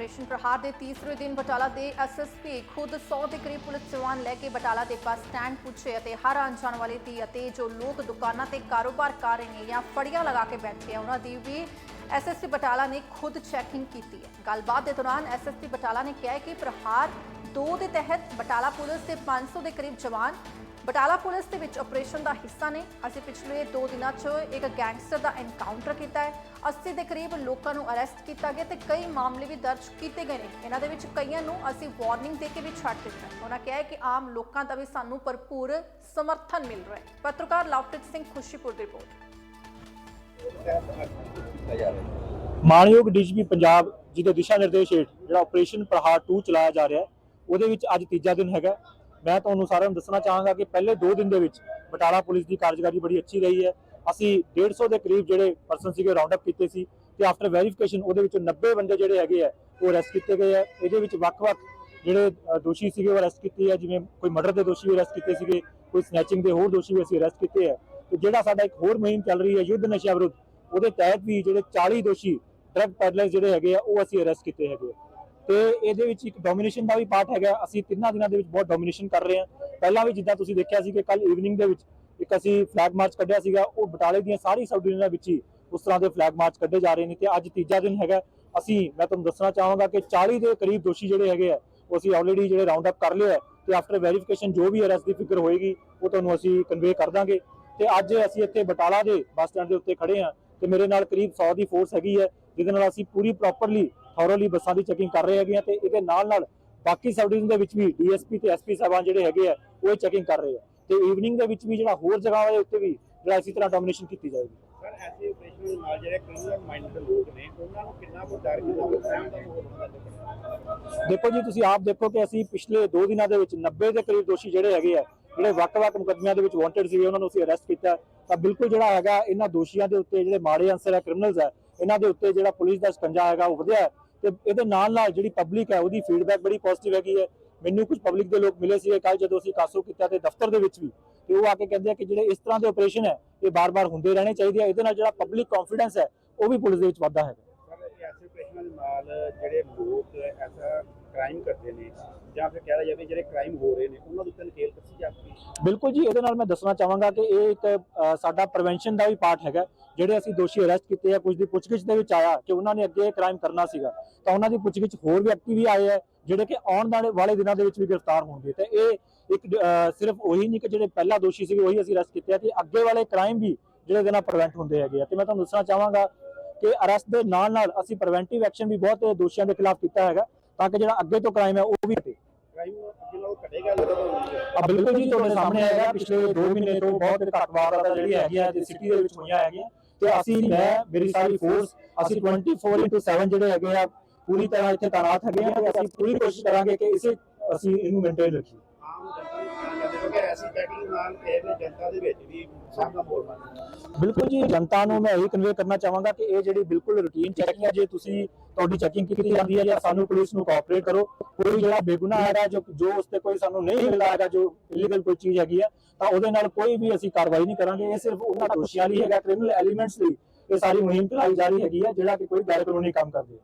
Operation ਪ੍ਰਹਾਰ ਦੇ ਤੀਸਰੇ ਦਿਨ ਬਟਾਲਾ ਦੇ ਐਸਐਸਪੀ ਖੁਦ 100 ਦੇ ਕਰੀਬ ਪੁਲਿਸ ਜਵਾਨ ਲੈ ਕੇ ਬਟਾਲਾ ਦੇ ਬੱਸ ਸਟੈਂਡ ਪੁੱਛੇ ਅਤੇ ਹਰ ਆਉਣ ਵਾਲੇ ਦੀ ਅਤੇ ਜੋ ਲੋਕ ਦੁਕਾਨਾਂ ਤੇ ਕਾਰੋਬਾਰ ਕਰ ਰਹੇ ਨੇ ਜਾਂ ਫੜੀਆਂ ਲਗਾ ਕੇ ਬੈਠੇ ਆ, ਉਹਨਾਂ ਦੀ ਵੀ ਐਸਐਸਪੀ ਬਟਾਲਾ ਨੇ ਖੁਦ ਚੈਕਿੰਗ ਕੀਤੀ ਹੈ। ਗੱਲਬਾਤ ਦੇ ਦੌਰਾਨ ਐਸਐਸਪੀ ਬਟਾਲਾ ਨੇ ਕਿਹਾ ਕਿ ਪ੍ਰਹਾਰ 2 ਦੇ ਤਹਿਤ ਬਟਾਲਾ ਪੁਲਿਸ ਦੇ 500 ਦੇ ਕਰੀਬ ਜਵਾਨ ਬਟਾਲਾ ਪੁਲਿਸ ਦੇ ਵਿੱਚ ਆਪਰੇਸ਼ਨ ਦਾ ਹਿੱਸਾ ਨੇ। ਅਸੀਂ ਪਿਛਲੇ 2 ਦਿਨਾਂ 'ਚ ਇੱਕ ਗੈਂਗਸਟਰ ਦਾ ਐਨਕਾਊਂਟਰ ਕੀਤਾ ਹੈ। 80 ਦੇ ਕਰੀਬ ਲੋਕਾਂ ਨੂੰ ਅਰੈਸਟ ਕੀਤਾ ਗਿਆ ਤੇ ਕਈ ਮਾਮਲੇ ਵੀ ਦਰਜ ਕੀਤੇ ਗਏ ਨੇ। ਇਹਨਾਂ ਦੇ ਵਿੱਚ ਕਈਆਂ ਨੂੰ ਅਸੀਂ ਵਾਰਨਿੰਗ ਦੇ ਕੇ ਵੀ ਛੱਡ ਦਿੱਤਾ ਉਹਨਾਂ ਕਿਹਾ ਹੈ ਕਿ ਆਮ ਲੋਕਾਂ ਦਾ ਵੀ ਸਾਨੂੰ ਭਰਪੂਰ ਸਮਰਥਨ ਮਿਲ ਰਿਹਾ ਹੈ। ਪੱਤਰਕਾਰ ਲਵਪ੍ਰੀਤ ਸਿੰਘ ਖੁਸ਼ੀਪੁਰ ਦੀ ਰਿਪੋਰਟ। ਮਾਨਯੋਗ ਡੀਜੀਪੀ ਪੰਜਾਬ ਜੀ ਦੇ ਦਿਸ਼ਾ ਨਿਰਦੇਸ਼ ਹੇਠ ਜਿਹੜਾ ਆਪਰੇਸ਼ਨ ਪ੍ਰਹਾਰ 2 ਚਲਾਇਆ ਜਾ ਰਿਹਾ ਹੈ, ਉਹਦੇ ਵਿੱਚ ਅੱਜ ਤੀਜਾ ਦਿਨ ਹੈਗਾ। ਮੈਂ ਤੁਹਾਨੂੰ ਸਾਰਿਆਂ ਨੂੰ ਦੱਸਣਾ ਚਾਹਾਂਗਾ ਕਿ ਪਹਿਲੇ 2 ਦਿਨ ਦੇ ਵਿੱਚ ਬਟਾਲਾ ਪੁਲਿਸ ਦੀ ਕਾਰਜਕਾਰੀ ਬੜੀ ਅੱਛੀ ਰਹੀ ਹੈ। ਅਸੀਂ 150 ਦੇ ਕਰੀਬ ਜਿਹੜੇ ਪਰਸਨ ਸੀਗੇ ਰਾਉਂਡ ਅਪ ਕੀਤੇ ਸੀ ਤੇ ਆਫਟਰ ਵੈਰੀਫਿਕੇਸ਼ਨ ਉਹਦੇ ਵਿੱਚੋਂ 90 ਬੰਦੇ ਜਿਹੜੇ ਹੈਗੇ ਆ, ਉਹ ਅਰੈਸਟ ਕੀਤੇ ਗਏ ਆ। ਇਹਦੇ ਵਿੱਚ ਵੱਖ-ਵੱਖ ਜਿਹੜੇ ਦੋਸ਼ੀ ਸੀਗੇ ਉਹ ਅਰੈਸਟ ਕੀਤੇ ਆ। ਜਿਵੇਂ ਕੋਈ ਮਰਡਰ ਦੇ ਦੋਸ਼ੀ ਵੀ ਅਰੈਸਟ ਕੀਤੇ ਸੀਗੇ, ਕੋਈ ਸਨੈਚਿੰਗ ਦੇ ਹੋਰ ਦੋਸ਼ੀ ਵੀ ਅਸੀਂ ਅਰੈਸਟ ਕੀਤੇ ਆ। ਤੇ ਜਿਹੜਾ ਸਾਡਾ ਇੱਕ ਹੋਰ ਮੁਹਿੰਮ ਚੱਲ ਰਹੀ ਹੈ ਯੁੱਧ ਨਸ਼ਾ ਵਿਰੁੱਧ, ਉਹਦੇ ਤਹਿਤ ਵੀ ਜਿਹੜੇ 40 ਦੋਸ਼ੀ ਡਰਗ ਪੈਡਲਰ ਜਿਹੜੇ ਹੈਗੇ ਆ, ਉਹ ਅਸੀਂ ਅਰੈਸਟ ਕੀਤੇ ਹੈਗੇ ਆ। ਤੇ ਇਹਦੇ ਵਿੱਚ ਇੱਕ ਡੋਮੀਨੇਸ਼ਨ ਦਾ ਵੀ ਪਾਰਟ ਹੈਗਾ। ਅਸੀਂ ਤਿੰਨਾਂ ਦਿਨਾਂ ਦੇ ਵਿੱਚ ਬਹੁਤ ਡੋਮੀਨੇਸ਼ਨ ਕਰ ਰਹੇ ਹਾਂ। ਪਹਿਲਾਂ ਵੀ ਜਿੱਦਾਂ ਤੁਸੀਂ ਦੇਖਿਆ ਸੀ ਕਿ ਕੱਲ ਈਵਨਿੰਗ ਦੇ ਵਿੱਚ ਇੱਕ ਅਸੀਂ ਫਲੈਗ ਮਾਰਚ ਕੱਢਿਆ ਸੀਗਾ। ਉਹ ਬਟਾਲੇ ਦੀਆਂ ਸਾਰੀ ਸਬ ਡਿਵੀਜ਼ਨਾਂ ਵਿੱਚ ਹੀ ਉਸ ਤਰ੍ਹਾਂ ਦੇ ਫਲੈਗ ਮਾਰਚ ਕੱਢੇ ਜਾ ਰਹੇ ਨੇ ਤੇ ਅੱਜ ਤੀਜਾ ਦਿਨ ਹੈਗਾ। ਅਸੀਂ, ਮੈਂ ਤੁਹਾਨੂੰ ਦੱਸਣਾ ਚਾਹਾਂਗਾ ਕਿ 40 ਦੇ ਕਰੀਬ ਦੋਸ਼ੀ ਜਿਹੜੇ ਹੈਗੇ ਆ, ਉਹ ਅਸੀਂ ਆਲਰੇਡੀ ਜਿਹੜੇ ਰਾਉਂਡ ਅਪ ਕਰ ਲਿਆ ਹੈ ਤੇ ਆਫਟਰ ਵੈਰੀਫਿਕੇਸ਼ਨ ਜੋ ਵੀ ਅਰੈਸਟ ਦੀ ਫਿਕਰ ਹੋਏਗੀ, ਉਹ ਤੁਹਾਨੂੰ ਅਸੀਂ ਕਨਵੇ ਕਰ ਦਾਂਗੇ। ਤੇ ਅੱਜ ਅਸੀਂ ਇੱਥੇ ਬਟਾਲਾ ਦੇ ਬੱਸ ਸਟੈਂਡ ਦੇ ਉੱਤੇ ਖੜੇ ਹਾਂ ਤੇ ਮੇਰੇ ਨਾਲ ਕਰੀਬ 100 ਦੀ ਫੋਰਸ ਹੈਗੀ ਹੈ, ਜਿਹਦੇ ਨਾਲ ਅਸੀਂ ਪੂਰੀ ਪ੍ਰੋਪਰਲੀ ਥੋਰੋਲੀ ਬੱਸਾਂ ਦੀ ਚੈਕਿੰਗ ਕਰ ਰਹੇ ਹੈਗੇ ਆ ਤੇ ਇਹਦੇ ਨਾਲ ਨਾਲ ਬਾਕੀ ਸਬ ਡਿਵੀਜ਼ਨ ਦੇ ਵਿੱਚ ਵੀ ਡੀਐਸਪੀ ਤੇ ਐਸਪੀ ਸਾਹਿਬਾਨ ਜਿਹੜੇ ਹੈਗੇ ਆ ਉਹ ਚੈਕਿੰਗ ਕਰ ਰਹੇ ਆ। ਤੇ ਈਵਨਿੰਗ ਦੇ ਵਿੱਚ ਵੀ ਜਿਹੜਾ ਹੋਰ ਜਗ੍ਹਾਵਾਂ ਦੇ ਉੱਤੇ ਵੀ ਜਿਹੜਾ ਇਸੇ ਤਰ੍ਹਾਂ ਡੋਮੀਨੇਸ਼ਨ ਕੀਤੀ ਜਾਏਗੀ। ਸਰ ਐਸੇ ਆਪਰੇਸ਼ਨ ਦੇ ਨਾਲ ਜਿਹੜੇ ਕ੍ਰਿਮੀਨਲ ਮਾਈਂਡ ਦੇ ਲੋਕ ਨੇ ਉਹਨਾਂ ਨੂੰ ਕਿੰਨਾ ਕੁ ਡਰ ਕਿੰਨਾ ਕੁ ਸਹਿਮ ਦਾ ਮਾਹੌਲ ਹੁੰਦਾ ਦੇਖੋ ਜੀ ਤੁਸੀਂ ਆਪ ਦੇਖੋ ਕਿ ਅਸੀਂ ਪਿਛਲੇ 2 ਦਿਨਾਂ ਦੇ ਵਿੱਚ 90 ਦੇ ਕਰੀਬ ਦੋਸ਼ੀ ਜਿਹੜੇ ਹੈਗੇ ਆ ਜਿਹੜੇ ਵੱਖ-ਵੱਖ ਮੁਕੱਦਮਿਆਂ ਦੇ ਵਿੱਚ ਵਾਂਟਡ ਸੀਗੇ ਉਹਨਾਂ ਨੂੰ ਅਸੀਂ ਅਰੈਸਟ ਕੀਤਾ। ਤਾਂ ਬਿਲਕੁਲ ਜਿਹੜਾ ਹੈਗਾ ਇਹਨਾਂ ਦੋਸ਼ੀਆਂ ਦੇ ਉੱਤੇ ਜਿਹੜੇ ਮਾੜੇ ਅੰਸਰ ਹੈ ਕ੍ਰਿਮੀਨਲਸ ਹੈ ਇਹਨਾਂ ਦੇ ਉੱਤੇ ਜਿਹੜਾ ਪੁਲਿਸ ਦਾ ਸਕੰਜਾ ਹੈਗਾ ਉਹ ਵਧਿਆ। ਤੇ ਇਹਦੇ ਨਾਲ ਨਾਲ ਜਿਹੜੀ ਪਬਲਿਕ ਹੈ ਉਹਦੀ ਫੀਡਬੈਕ ਬੜੀ ਪੋਜ਼ਿਟਿਵ ਹੈਗੀ ਹੈ। ਮੈਨੂੰ ਕੁਝ ਪਬਲਿਕ ਦੇ ਲੋਕ ਮਿਲੇ ਸੀਗੇ ਕੱਲ ਜਦੋਂ ਅਸੀਂ ਕਾਸੋ ਕੀਤਾ ਤੇ ਦਫ਼ਤਰ ਦੇ ਵਿੱਚ ਵੀ। ਤੇ ਉਹ ਆ ਕੇ ਕਹਿੰਦੇ ਆ ਕਿ ਜਿਹੜੇ ਇਸ ਤਰ੍ਹਾਂ ਦੇ ਆਪਰੇਸ਼ਨ ਹੈ, ਇਹ ਬਾਰ-ਬਾਰ ਹੁੰਦੇ ਰਹਿਣੇ ਚਾਹੀਦੇ ਆ। ਇਹਦੇ ਨਾਲ ਜਿਹੜਾ ਪਬਲਿਕ ਕੌਨਫੀਡੈਂਸ ਹੈ, ਉਹ ਵੀ ਪੁਲਿਸ ਦੇ ਵਿੱਚ ਵਾਧਾ ਹੈਗਾ। ਐਸੇ ਆਪਰੇਸ਼ਨਾਂ ਦੇ ਨਾਲ ਜਿਹੜੇ ਲੋਕ ਐਸਾ ਕ੍ਰਾਈਮ ਕਰਦੇ ਨੇ ਜਾਂ ਫਿਰ ਕਹਿ ਲਿਆ ਜਾਵੇ ਜਿਹੜੇ ਕ੍ਰਾਈਮ ਹੋ ਰਹੇ ਨੇ ਉਹਨਾਂ ਦੇ ਉੱਤੇ ਨਕੇਲ ਕੱਸੀ ਜਾਂਦੀ ਹੈ ਬਿਲਕੁਲ ਜੀ, ਇਹਦੇ ਨਾਲ ਮੈਂ ਦੱਸਣਾ ਚਾਹਾਂਗਾ ਕਿ ਇਹ ਇੱਕ ਸਾਡਾ ਪ੍ਰੀਵੈਂਸ਼ਨ ਦਾ ਵੀ ਪਾਰਟ ਹੈਗਾ। ਜਿਹੜੇ ਅਸੀਂ ਦੋਸ਼ੀ ਅਰੈਸਟ ਕੀਤੇ ਆ, ਕੁਝ ਦੀ ਪੁੱਛਗਿੱਛ ਦੇ ਵਿੱਚ ਆਇਆ ਕਿ ਉਹਨਾਂ ਨੇ ਅੱਗੇ ਕ੍ਰਾਈਮ ਕਰਨਾ ਸੀਗਾ, ਤਾਂ ਉਹਨਾਂ ਦੀ ਪੁੱਛਗਿੱਛ ਹੋਰ ਵਿਅਕਤੀ ਵੀ ਆਏ ਆ, ਜਿਹੜੇ ਕਿ ਆਉਣ ਵਾਲੇ- ਦਿਨਾਂ ਦੇ ਵਿੱਚ ਵੀ ਗ੍ਰਿਫਤਾਰ ਹੋਣਗੇ। ਤੇ ਇਹ ਇੱਕ ਸਿਰਫ ਉਹੀ ਨਹੀਂ ਕਿ ਜਿਹੜੇ ਪਹਿਲਾ ਦੋਸ਼ੀ ਸੀਗੇ, ਉਹੀ ਅਸੀਂ ਅਰੈਸਟ ਕੀਤੇ ਆ, ਤੇ ਅੱਗੇ ਵਾਲੇ ਕ੍ਰਾਈਮ ਵੀ ਜਿਹੜੇ ਇਹਦੇ ਨਾਲ ਪ੍ਰੀਵੈਂਟ ਹੁੰਦੇ ਹੈਗੇ ਆ। ਤੇ ਮੈਂ ਤੁਹਾਨੂੰ ਦੱਸਣਾ ਚਾਹਾਂਗਾ ਕਿ ਅਰੈਸਟ ਦੇ ਨਾਲ ਨਾਲ ਅਸੀਂ ਪ੍ਰੀਵੈਂਟਿਵ ਐਕਸ਼ਨ ਵੀ ਬਹੁਤ ਦੋਸ਼ੀਆਂ ਦੇ ਖਿਲਾਫ ਕੀਤਾ ਹੈਗਾ, ਤਾਂ ਕਿ ਜਿਹੜਾ ਅੱਗੇ ਤੋਂ ਕ੍ਰਾਈਮ ਹੈ, ਉਹ ਵੀ ਘਟੇ। ਕ੍ਰਾਈਮ ਅੱਗੇ ਨਾਲੋਂ ਘਟੇਗਾ? ਆ ਬਿਲਕੁਲ ਜੀ, ਤੁਹਾਡੇ ਸਾਹਮਣੇ ਹੈਗਾ। ਪਿਛਲੇ 2 ਮਹੀਨੇ ਤੋਂ ਬਹੁਤ ਘੱਟ ਵਾਰਦਾਤਾਂ ਜਿਹੜੀਆਂ ਹੈਗੀਆਂ ਤੇ ਸਿਟੀ ਦੇ ਵਿੱਚ ਹੋਈਆਂ ਹੈਗੀਆਂ। ਤੇ ਅਸੀਂ, ਮੈਂ, ਮੇਰੀ ਸਾਰੀ ਫੋਰਸ ਅਸੀਂ 24/7 ਜਿਹੜੇ ਹੈਗੇ ਆ, ਪੂਰੀ ਤਰ੍ਹਾਂ ਇੱਥੇ ਤਾਇਨਾਤ ਹੈਗੇ ਆ। ਤੇ ਅਸੀਂ ਪੂਰੀ ਕੋਸ਼ਿਸ਼ ਕਰਾਂਗੇ ਕਿ ਇਸੇ ਅਸੀਂ ਇਹਨੂੰ ਮੇਨਟੇਨ ਰੱਖੀਏ ਆਮ ਜਨਤਾ ਨੂੰ ਕਹਿਣਾ ਚਾਹੁੰਦੇ ਹੋ ਕਿ ਨਾਲ ਇਹ ਨੇ ਜਨਤਾ ਦੇ ਵਿੱਚ ਵੀ ਸਹਿਮ ਦਾ ਮਾਹੌਲ ਬਿਲਕੁਲ ਜੀ, ਜਨਤਾ ਨੂੰ ਮੈਂ ਇਹ ਕਨਵੇ ਕਰਨਾ ਚਾਹਾਂਗਾ ਕਿ ਇਹ ਜਿਹੜੀ ਬਿਲਕੁਲ ਰੂਟੀਨ ਚੈਕਿੰਗ ਹੈ, ਜੇ ਤੁਸੀਂ ਤੁਹਾਡੀ ਚੈਕਿੰਗ ਕੀਤੀ ਜਾਂਦੀ ਹੈ ਜਾਂ ਸਾਨੂੰ ਪੁਲਿਸ ਨੂੰ ਕੋਆਪਰੇਟ ਕਰੋ, ਕੋਈ ਜਿਹੜਾ ਬੇਗੁਨਾਹ ਹੈਗਾ, ਜੋ ਜੋ ਉਸ ਤੇ ਕੋਈ ਸਾਨੂੰ ਨਹੀਂ ਮਿਲਦਾ ਹੈਗਾ, ਜੋ ਇਲੀਗਲ ਕੋਈ ਚੀਜ਼ ਹੈਗੀ ਹੈ ਤਾਂ ਉਹਦੇ ਨਾਲ ਕੋਈ ਵੀ ਅਸੀਂ ਕਾਰਵਾਈ ਨਹੀਂ ਕਰਾਂਗੇ। ਇਹ ਸਿਰਫ ਉਹਨਾਂ ਦੋਸ਼ੀਆਂ ਲਈ ਹੈਗਾ ਕ੍ਰਿਮੀਨਲ ਐਲੀਮੈਂਟਸ ਲਈ ਇਹ ਸਾਰੀ ਮੁਹਿੰਮ ਚਲਾਈ ਜਾ ਰਹੀ ਹੈਗੀ ਹੈ ਜਿਹੜਾ ਕਿ ਕੋਈ ਗੈਰ ਕਾਨੂੰਨੀ ਕੰਮ ਕਰਦੇ ਆ।